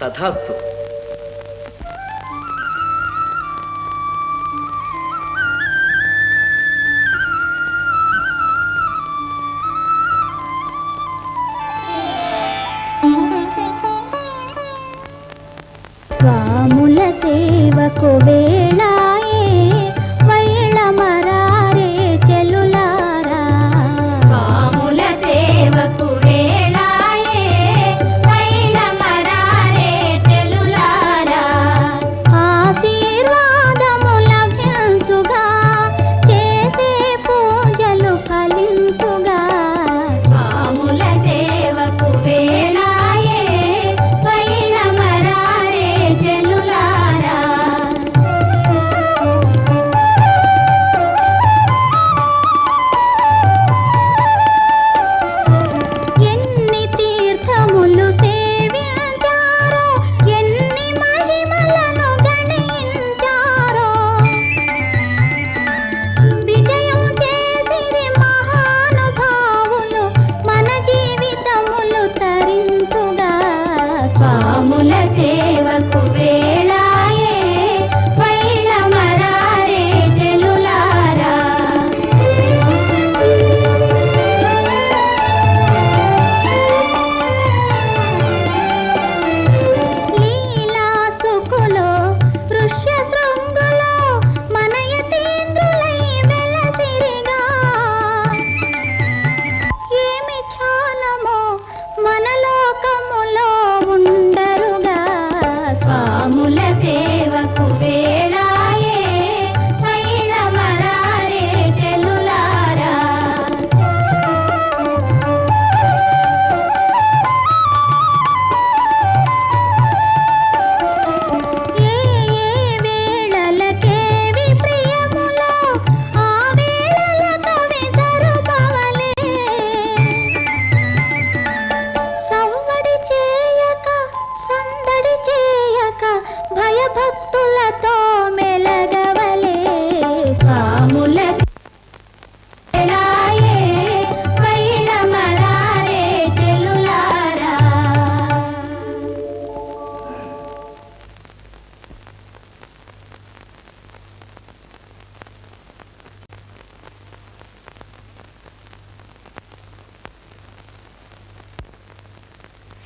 తథాస్తు. స్వాముల సేవకు వేళ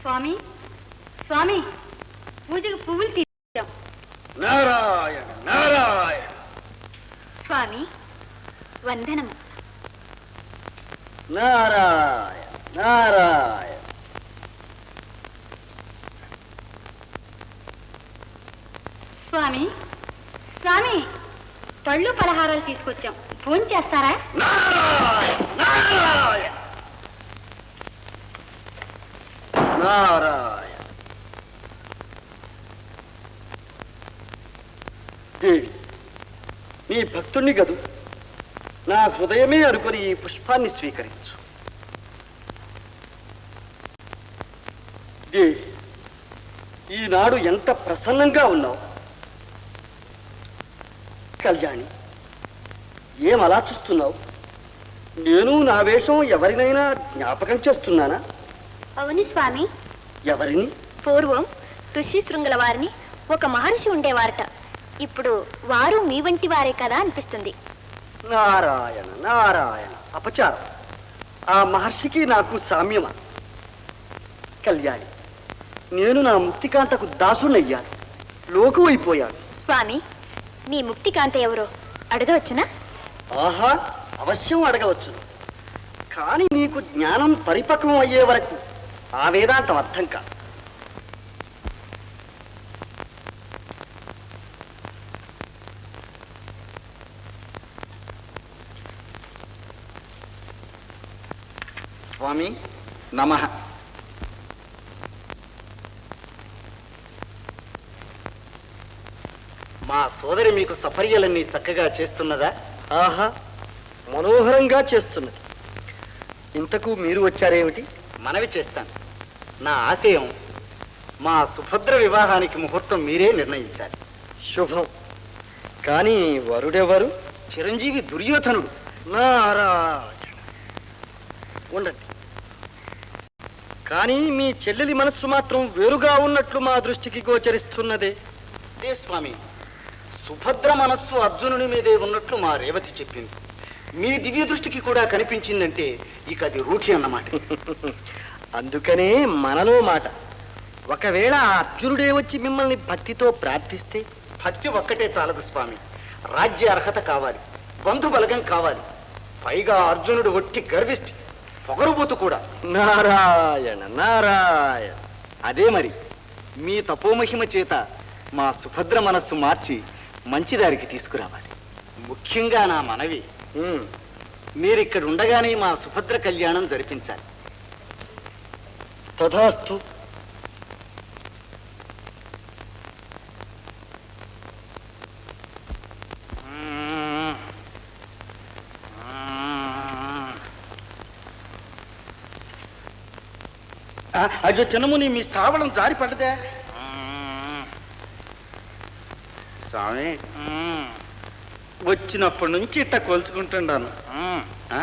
స్వామి స్వామి పూజకు పువ్వులు తీసాం నారాయణ నారాయణ. స్వామి వందనం. నారాయణ నారాయణ. స్వామి స్వామి పళ్ళు పలహారాలు తీసుకొచ్చాం. ఫోన్ చేస్తారా? నారాయణ నారాయణ. నారాయణ దేవి నీ భక్తుణ్ణి గదు. నా హృదయమే అనుకుని ఈ పుష్పాన్ని స్వీకరించు. దేవి ఈనాడు ఎంత ప్రసన్నంగా ఉన్నావు. కళ్యాణి ఏం అలా చూస్తున్నావు? నేను నా వేషం ఎవరినైనా జ్ఞాపకం చేస్తున్నానా? అవును స్వామి. ఎవరిని? పూర్వం ఋషి శృంగుల వారిని ఒక మహర్షి ఉండేవారట. ఇప్పుడు వారు మీ వంటి వారే కదా అనిపిస్తుంది. నారాయణ నారాయణ అపచారం. ఆ మహర్షికి నాకు సామ్యమా? కళ్యాణి నేను నా ముక్తికాంతకు దాసునయ్యాను లోకు అయిపోయాను స్వామి మీ ముక్తికాంత ఎవరో అడగవచ్చునా? ఆహా అవశ్యం అడగవచ్చును. కానీ నీకు జ్ఞానం పరిపక్వం అయ్యే వరకు ఆ వేదాంతం అర్థం కాదు. స్వామి నమ. మా సోదరి మీకు సఫర్యలన్నీ చక్కగా చేస్తున్నదా? ఆహా మనోహరంగా చేస్తున్నది. ఇంతకు మీరు వచ్చారేమిటి? మనవి చేస్తాను. నా ఆశయం మా సుభద్ర వివాహానికి ముహూర్తం మీరే నిర్ణయించాలి. శుభం. కానీ వరుడెవరు? చిరంజీవి దుర్యోధనుడు. నారాయణ. ఉండండి. కానీ మీ చెల్లెలి మనస్సు మాత్రం వేరుగా ఉన్నట్లు మా దృష్టికి గోచరిస్తున్నదే. అదే స్వామి సుభద్ర మనస్సు అర్జునుని మీదే ఉన్నట్లు మా రేవతి చెప్పింది. మీ దివ్య దృష్టికి కూడా కనిపించిందంటే ఇక అది రూఢి అన్నమాట. అందుకనే మనలో మాట. ఒకవేళ ఆ అర్జునుడే వచ్చి మిమ్మల్ని భక్తితో ప్రార్థిస్తే? భక్తి ఒక్కటే చాలదు స్వామి. రాజ్య అర్హత కావాలి. బంధు బలగం కావాలి. పైగా అర్జునుడు ఒట్టి గర్విష్టి. పొగరుబోతు కూడా. నారాయణ నారాయణ. అదే మరి. మీ తపోమహిమ చేత మా సుభద్ర మనస్సు మార్చి మంచిదారికి తీసుకురావాలి. ముఖ్యంగా నా మనవి. ఉమ్, మీరు ఇక్కడ ఉండగానే మా సుభద్ర కళ్యాణం జరిపించాలి. తథాస్తు. అయ్యో చిన్నముని మీ స్థావరం జారి పడ్డదే. స్వామి వచ్చినప్పటి నుంచి ఇట్ట కొలుచుకుంటున్నాను ఆ?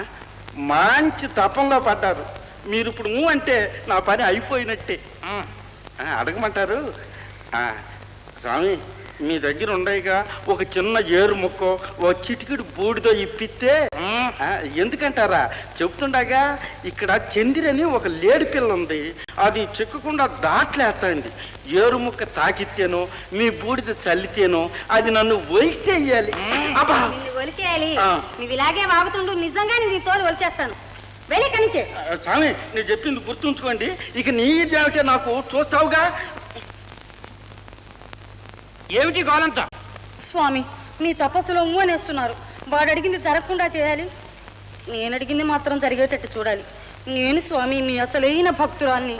మంచి తపంలో పడ్డారు. మీరు ఇప్పుడు ఊ అంటే నా పని అయిపోయినట్టే. అడగమంటారు? స్వామి మీ దగ్గర ఉండయిగా ఒక చిన్న ఏరు ముక్కో ఓ చిటికిడి బూడిదో ఇప్పిస్తే ఎందుకంటారా? చెప్తుండగా ఇక్కడ చందిరని ఒక లేడి పిల్ల ఉంది. అది చిక్కకుండా దాట్లేస్తుంది ఏరు ముక్క తాకితేనో మీ బూడిద చల్లితేనో అది నన్ను అబ్బా! నిన్ను ఒలిచేయాలి. ఆ. నువ్వు ఇలాగే వాగుతుండు నిజంగానే నీ తోలు ఒలిచేస్తాను. వెళ్ళి కనిచే. స్వామి నేను చెప్పింది గుర్తుంచుకోండి. ఇక నీ ఏమిటో నాకు చూస్తావుగా? ఏమిటి కావాలంట స్వామి నీ తపస్సులో అనేస్తున్నారు వాడు అడిగింది జరగకుండా చేయాలి? నేను అడిగింది మాత్రం జరిగేటట్టు చూడాలి. నేను స్వామి మీ అసలైన భక్తురాల్ని.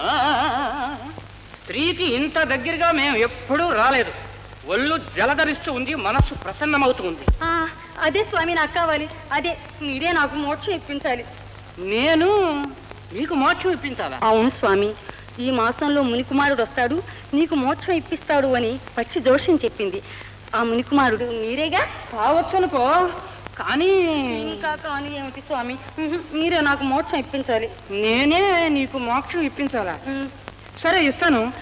స్త్రీకి ఇంత దగ్గరగా మేము ఎప్పుడూ రాలేదు. ఒళ్ళు జలధరిస్తూ ఉంది మనస్సు ప్రసన్నమవుతూ ఉంది. ఆ, అదే స్వామి నాకు కావాలి. అదే మీరే నాకు మోక్షం ఇప్పించాలి. నేను నీకు మోక్షం ఇప్పించాలా? అవును స్వామి. ఈ మాసంలో మునికుమారుడు వస్తాడు నీకు మోక్షం ఇప్పిస్తాడు అని పచ్చి జోష్యం చెప్పింది. ఆ మునికుమారుడు మీరేగా? కావచ్చు అనుకో కానీ ఇంకా కానీ ఏమిటి స్వామి? ఉహు, మీరే నాకు మోక్షం ఇప్పించాలి. నేనే నీకు మోక్షం ఇప్పించాలా? ఉమ్, సరే ఇస్తాను.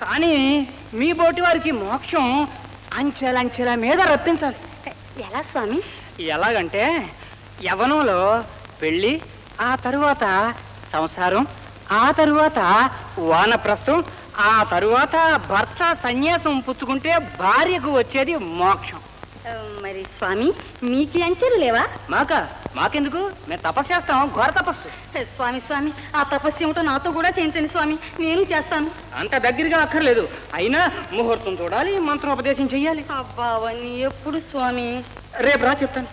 కానీ మీ బోటి వారికి మోక్షం అంచెలంచెల మీద రప్పించాలి. ఎలా స్వామి? ఎలాగంటే యవనంలో పెళ్ళి ఆ తరువాత సంసారం ఆ తరువాత వానప్రస్థం ఆ తరువాత భర్త సన్యాసం పుచ్చుకుంటే భార్యకు వచ్చేది మోక్షం. మరి స్వామి మీకు అంచెలు లేవా? మాక? మాకెందుకు? మేము తపస్సు చేస్తాం ఘోర తపస్సు. స్వామి స్వామి ఆ తపస్సు ఏమిటో నాతో కూడా చేయించండి స్వామి నేను చేస్తాను. అంత దగ్గరగా అక్కర్లేదు. అయినా ముహూర్తం చూడాలి మంత్రోపదేశం చెయ్యాలి. అబ్బా అవన్నీ ఎప్పుడు స్వామి? రేపు రా చెప్తాను.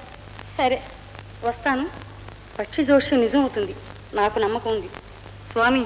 సరే వస్తాను. పక్షి జోష్యం నిజం అవుతుంది నాకు నమ్మకం ఉంది. స్వామి